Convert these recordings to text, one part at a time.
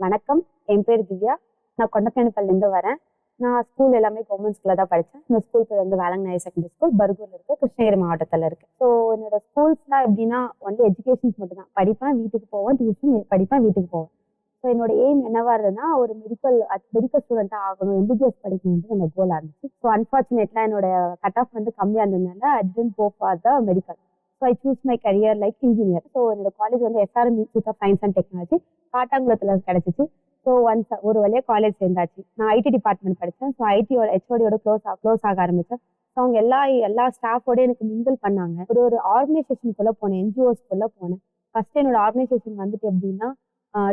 வணக்கம். என் பேர் திவ்யா. நான் கொண்டப்பேனப்பள்ளிருந்து வரேன். நான் ஸ்கூல் எல்லாமே கவர்மெண்ட் ஸ்கூலில் தான் படித்தேன் இந்த ஸ்கூல் பேர் வந்து வேலங்நாய செகண்டரி ஸ்கூல் பர்கூரில் இருக்கு. கிருஷ்ணகிரி மாவட்டத்தில் இருக்கு. ஸோ என்னோட ஸ்கூல்ஸ்லாம் எப்படின்னா ஒன்லி எஜுகேஷன்ஸ் மட்டும் தான் படிப்பேன் வீட்டுக்கு போவேன் டியூஷன் படிப்பேன் வீட்டுக்கு போவேன். ஸோ என்னோட எய்ம் என்னவா இருந்ததுன்னா ஒரு மெடிக்கல் மெடிக்கல் ஸ்டூடெண்ட்டாக ஆகணும் எம்பிபிஎஸ் படிக்கணுன்றது என்னோட கோலாக இருந்துச்சு. ஸோ அன்ஃபார்ச்சுனேட்லாம் என்னோட கட் ஆஃப் வந்து கம்மியாக இருந்ததுனால I tend go for the medical so I choose my career like engineer so என்னோட காலேஜ் வந்து SRM institute of science and technology காட்டாங்குளத்தில் கிடைச்சிச்சு. ஸோ ஒன்ஸ் ஒரு வழியாக காலேஜ் சேர்ந்தாச்சு. நான் ஐடி டிபார்ட்மெண்ட் படித்தேன் ஸோ ஐடியோட ஹெச்ஓடியோட க்ளோஸ் க்ளோஸ் ஆக ஆரம்பித்தேன் ஸோ அவங்க எல்லா எல்லா ஸ்டாஃபோட எனக்கு மிங்கிள் பண்ணாங்க. ஒரு ஒரு ஆர்கனைசேஷனுக்குள்ளே போனேன். என்ஜிஓஸ்க்குள்ளே போனேன். ஃபர்ஸ்ட் என்னோட ஆர்கனைசேஷன் வந்துட்டு எப்படின்னா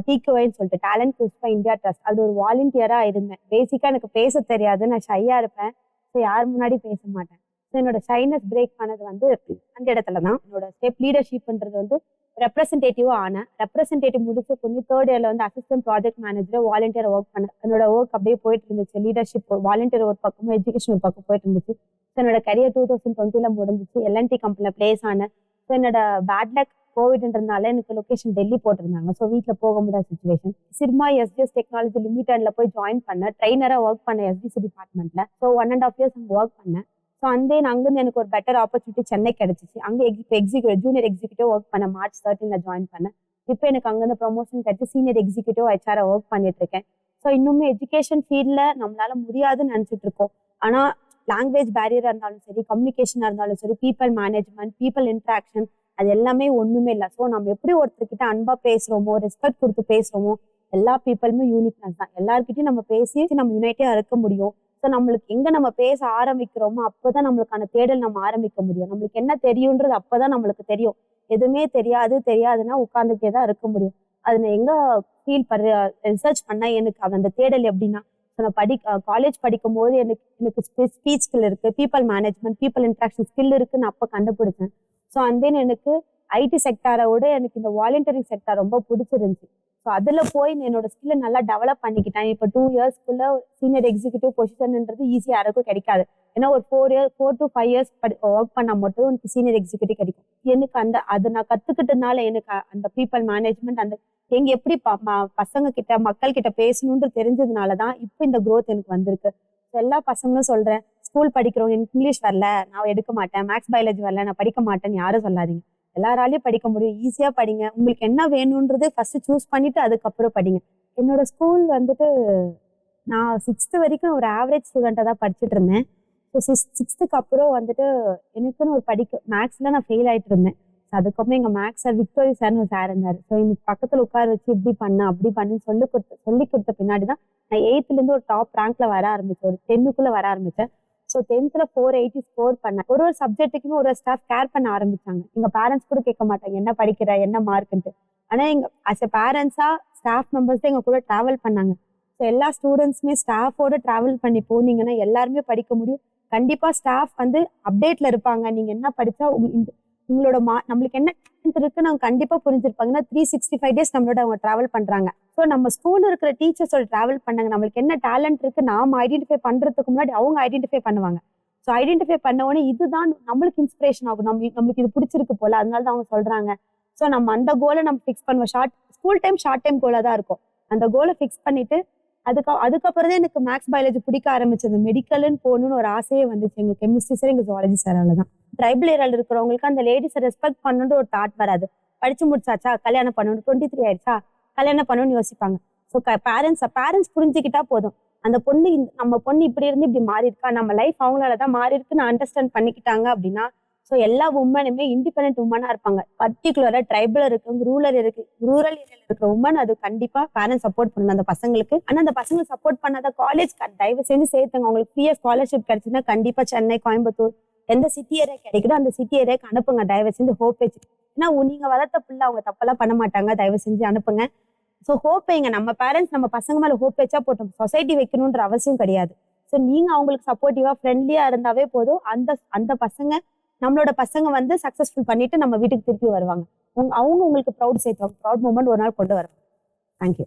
டிகேஒய்னு சொல்லிட்டு டேலண்ட் கிறிஸ்பா இந்தியா ட்ரஸ்ட் அது ஒரு வாலண்டியராக இருந்தேன். பேசிக்காக எனக்கு பேச தெரியாது. நான் ஷையாக இருப்பேன். ஸோ யார் முன்னாடி பேச மாட்டேன். என்னோட ஷைனஸ் பிரேக் பண்ணது வந்து அந்த இடத்துல தான். என்னோட ஸ்டெப் லீடர்ஷிப்ன்றது வந்து ரெப்ரஸன்டேட்டிவாக ஆனேன். ரெப்ரஸன்டேட்டிவ் முடிச்சு கொஞ்சம் தேர்ட் இயரில் வந்து assistant project manager volunteer work பண்ண என்னோட ஒர்க் அப்படியே போயிட்டு இருந்துச்சு. லீடர்ஷிப் வாலண்டியர் ஒரு பக்கமும் எஜுகேஷன் ஒரு பக்கம் போயிட்டு இருந்துச்சு. ஸோ என்னோட கரியர் டூ தௌசண்ட் டுவெண்ட்டில முடிஞ்சிச்சு. எல்என்டி கம்பெனியில் பிளேஸ் ஆனேன். ஸோ என்னோட பேட் லக் கோவிட்ன்றதுனால எனக்கு லொகேஷன் டெல்லி போட்டிருந்தாங்க. ஸோ வீட்டில் போக முடியாத சுச்சுவேஷன் சிர்மா எஸ்டிஎஸ் டெக்னாலஜி லிமிடெட்ல போய் ஜாயின் பண்ணேன். ட்ரைனராக ஒர்க் பண்ணேன் எஸ்டிசி டிபார்ட்மெண்ட்ல so one and half years அங்கே ஒர்க் பண்ணேன். ஸோ அந்த அங்கேருந்து எனக்கு ஒரு பெட்டர் ஆப்பர்ச்சுனிட்டி சென்னை கிடைச்சிச்சு. அங்கே இப்போ எக்ஸிக்யூட்டிவ் ஜூனியர் எக்ஸிக்யூட்டிவ் ஒர்க் பண்ண மார்ச் தேர்ட்டீன்ல ஜாயின் பண்ணேன். இப்போ எனக்கு அங்கேருந்து ப்ரொமோஷன் கிடைச்சி சீனியர் எக்ஸிக்யூட்டிவ் ஹெச்ஆர் ஒர்க் பண்ணிட்டு இருக்கேன் ஸோ இன்னுமே எஜுகேஷன் ஃபீல்டில் நம்மளால முடியாதுன்னு நினச்சிட்டு இருக்கோம் ஆனால் லாங்குவேஜ் பேரியராக இருந்தாலும் சரி கம்யூனிகேஷனாக இருந்தாலும் சரி பீப்பிள் மேனேஜ்மெண்ட் பீப்பிள் இன்ட்ராக்ஷன் அது எல்லாமே ஒன்றுமே இல்லை. ஸோ நம்ம எப்படி ஒருத்தர்கிட்ட அன்பாக பேசுகிறோமோ ரெஸ்பெக்ட் கொடுத்து பேசுகிறோமோ எல்லா பீப்புளுமே யூனிக்னஸ் தான். எல்லாருக்கிட்டையும் நம்ம பேசி நம்ம யுனைட்டியாக இருக்க முடியும். ஸோ நம்மளுக்கு எங்க நம்ம பேச ஆரம்பிக்கிறோமோ அப்போதான் நம்மளுக்கான தேடல் நம்ம ஆரம்பிக்க முடியும். நம்மளுக்கு என்ன தெரியுன்றது அப்போதான் நம்மளுக்கு தெரியும். எதுவுமே தெரியாது தெரியாதுன்னா உட்காந்துக்கிட்டே தான் இருக்க முடியும். அது நான் எங்க ஃபீல் பண்ற ரிசர்ச் பண்ணா எனக்கு அந்த தேடல் எப்படின்னா ஸோ நான் படி காலேஜ் படிக்கும் போது எனக்கு எனக்கு ஸ்பீச் ஸ்கில் இருக்கு people management people interaction skill இருக்குன்னு அப்போ கண்டுபிடிச்சேன். ஸோ அந்த எனக்கு ஐடி செக்டாரை விட எனக்கு இந்த வாலண்டியரிங் செக்டார் ரொம்ப பிடிச்சிருந்துச்சு. ஸோ அதில் போய் என்னோட ஸ்கில்லை நல்லா டெவலப் பண்ணிக்கிட்டேன். இப்போ டூ இயர்ஸ்க்குள்ள சீனியர் எக்ஸிக்யூட்டிவ் பொசிஷன்ன்றது ஈஸியாக யாருக்கும் கிடைக்காது. ஏன்னா ஒரு four year four to five years படி ஒர்க் பண்ணால் மட்டும் எனக்கு சீனியர் எக்ஸிக்யூட்டிவ் கிடைக்கும். எனக்கு அந்த அதை நான் கற்றுக்கிட்டதுனால எனக்கு அந்த பீப்பிள் மேனேஜ்மெண்ட் அந்த எங்க எப்படி ப- ம- பசங்க கிட்ட மக்கள் கிட்ட பேசணும்னு தெரிஞ்சதுனால தான் இப்போ இந்த க்ரோத் எனக்கு வந்திருக்கு. எல்லா பசங்களும் சொல்றேன் ஸ்கூல் படிக்கிறவங்க எனக்கு இங்கிலீஷ் வரல நான் எடுக்க மாட்டேன். மேக்ஸ் பயாலஜி வரல நான் படிக்க மாட்டேன்னு யாரும் சொல்லாதீங்க. எல்லாராலையும் படிக்க முடியும். ஈஸியா படிங்க. உங்களுக்கு என்ன வேணும்ன்றது ஃபர்ஸ்ட் சூஸ் பண்ணிட்டு அதுக்கப்புறம் படிங்க. என்னோட ஸ்கூல் வந்துட்டு நான் சிக்ஸ்த்து வரைக்கும் ஒரு ஆவரேஜ் ஸ்டூடெண்ட்டாக தான் படிச்சுட்டு இருந்தேன். ஸோ சிக்ஸ் சிக்ஸ்த்துக்கு அப்புறம் வந்துட்டு எனக்குன்னு ஒரு படிக்க மேக்ஸில் நான் ஃபெயில் ஆகிட்டு இருந்தேன். ஸோ அதுக்கப்புறம் எங்கள் மேக்ஸ் சார் விக்டோரி சார்னு ஒரு சார் இருந்தார். ஸோ எனக்கு பக்கத்தில் உட்கார வச்சு இப்படி பண்ண அப்படி பண்ணுன்னு சொல்லி கொடுத்த சொல்லி கொடுத்த பின்னாடி தான் நான் எயித்துலேருந்து ஒரு டாப் ரேங்க்ல வர ஆரம்பித்தேன் ஒரு டென்னுக்குள்ளே வர ஆரம்பித்தேன் ஸோ டென்த்தில் ஃபோர் எயிட்டி ஸ்கோர் பண்ணேன் ஒரு ஒரு சப்ஜெக்ட்டுக்குமே ஒரு ஸ்டாஃப் கேர் பண்ண ஆரம்பிச்சாங்க. எங்கள் பேரண்ட்ஸ் கூட கேட்க மாட்டாங்க என்ன படிக்கிற என்ன மார்க்குன்ட்டு ஆனால் எங்கள் அஸ் எ பேரண்ட்ஸாக ஸ்டாஃப் மெம்பர்ஸ் தான் எங்கள் கூட ட்ராவல் பண்ணாங்க. ஸோ எல்லா ஸ்டூடெண்ட்ஸுமே ஸ்டாஃபோட ட்ராவல் பண்ணி போனீங்கன்னா எல்லாருமே படிக்க முடியும். கண்டிப்பாக ஸ்டாஃப் வந்து அப்டேட்ல இருப்பாங்க. நீங்கள் என்ன படித்தா இந்த உங்களோட மா நம்மளுக்கு என்ன talent இருக்கு நாங்கள் கண்டிப்பாக புரிஞ்சிருப்பாங்கன்னா த்ரீ சிக்ஸ்டி ஃபைவ் டேஸ் நம்மளோட அவங்க ட்ராவல் பண்ணுறாங்க ஸோ நம்ம ஸ்கூல்ல இருக்கிற டீச்சர்ஸோட ட்ராவல் பண்ணாங்க. நம்மளுக்கு என்ன டேலண்ட் இருக்கு நாம ஐடென்டிஃபை பண்றதுக்கு முன்னாடி அவங்க ஐடென்டிஃபை பண்ணுவாங்க. ஸோ ஐடென்டிஃபை பண்ண உடனே இதுதான் நம்மளுக்கு இன்ஸ்பிரேஷன் ஆகும். நம்ம நம்மளுக்கு இது பிடிச்சிருக்கு போல. அதனால தான் அவங்க சொல்றாங்க. ஸோ நம்ம அந்த கோலை நம்ம ஃபிக்ஸ் பண்ணுவோம். Short school time short time கோலாக தான் இருக்கும். அந்த கோலை ஃபிக்ஸ் பண்ணிட்டு அதுக்கு அதுக்கப்புறம் தான் எனக்கு மேக்ஸ் பயாலஜி பிடிக்க ஆரம்பிச்சது. மெடிக்கல்னு போகணும்னு ஒரு ஆசையே வந்துச்சு. எங்கள் கெமிஸ்ட்ரி சார் எங்கள் ஜுவாலஜி சாரால தான் ட்ரைபிள் ஏரியால இருக்கிறவங்களுக்கு அந்த லேடிஸை ரெஸ்பெக்ட் பண்ணணுன்ற ஒரு தாட் வராது. படிச்சு முடிச்சாச்சா? கல்யாணம் பண்ணணும் டுவெண்ட்டி த்ரீ ஆயிடுச்சா? கல்யாணம் பண்ணணும்னு யோசிப்பாங்க. ஸோ பேரண்ட்ஸை பேரண்ட்ஸ் புரிஞ்சுக்கிட்டா போதும். அந்த பொண்ணு இந்த- நம்ம பொண்ணு இப்படி இருந்து இப்படி மாறி இருக்கா? நம்ம லைஃப் அவங்களால தான் மாறி இருக்குன்னு அண்டர்ஸ்டாண்ட் பண்ணிக்கிட்டாங்க அப்படின்னா ஸோ எல்லா உமனுமே இண்டிபெண்ட் உமனாக இருப்பாங்க. பர்டிகுலராக ட்ரைபிள் இருக்கு ரூரல் இருக்கு ரூரல் ஏரியாவில் இருக்கிற உமன் அது கண்டிப்பாக பேரண்ட்ஸ் சப்போர்ட் பண்ணணும் அந்த பசங்களுக்கு. ஆனால் அந்த பசங்க சப்போர்ட் பண்ணாத காலேஜ் தயவு செஞ்சு சேர்த்துங்க. அவங்களுக்கு ஃப்ரீயாக ஸ்காலர்ஷிப் கிடைச்சுன்னா கண்டிப்பாக சென்னை கோயம்புத்தூர் எந்த சிட்டி கிடைக்குதோ அந்த சிட்டி அனுப்புங்க. தயவு செஞ்சு ஹோப் வச்சு. ஏன்னா உ- நீங்க வளர்த்த பிள்ளை அவங்க தப்பெல்லாம் பண்ண மாட்டாங்க. தயவு செஞ்சு அனுப்புங்க. ஸோ ஹோப் வைங்க. நம்ம பேரண்ட்ஸ் நம்ம பசங்க மேல ஹோப் வச்சா போட்டோம் சொசைட்டி வைக்கணுன்ற அவசியம் கிடையாது. ஸோ நீங்க அவங்களுக்கு சப்போர்ட்டிவா ஃப்ரெண்ட்லியா இருந்தாவே போதும். அந்த அந்த பசங்க நம்மளோட பசங்க வந்து சக்சஸ்ஃபுல் பண்ணிட்டு நம்ம வீட்டுக்கு திருப்பி வருவாங்க. அவங்க உங்களுக்கு ப்ரௌட் சேர்த்துவாங்க. ப்ரௌட் மூமெண்ட் ஒரு நாள் கொண்டு வருவாங்க. தேங்க்யூ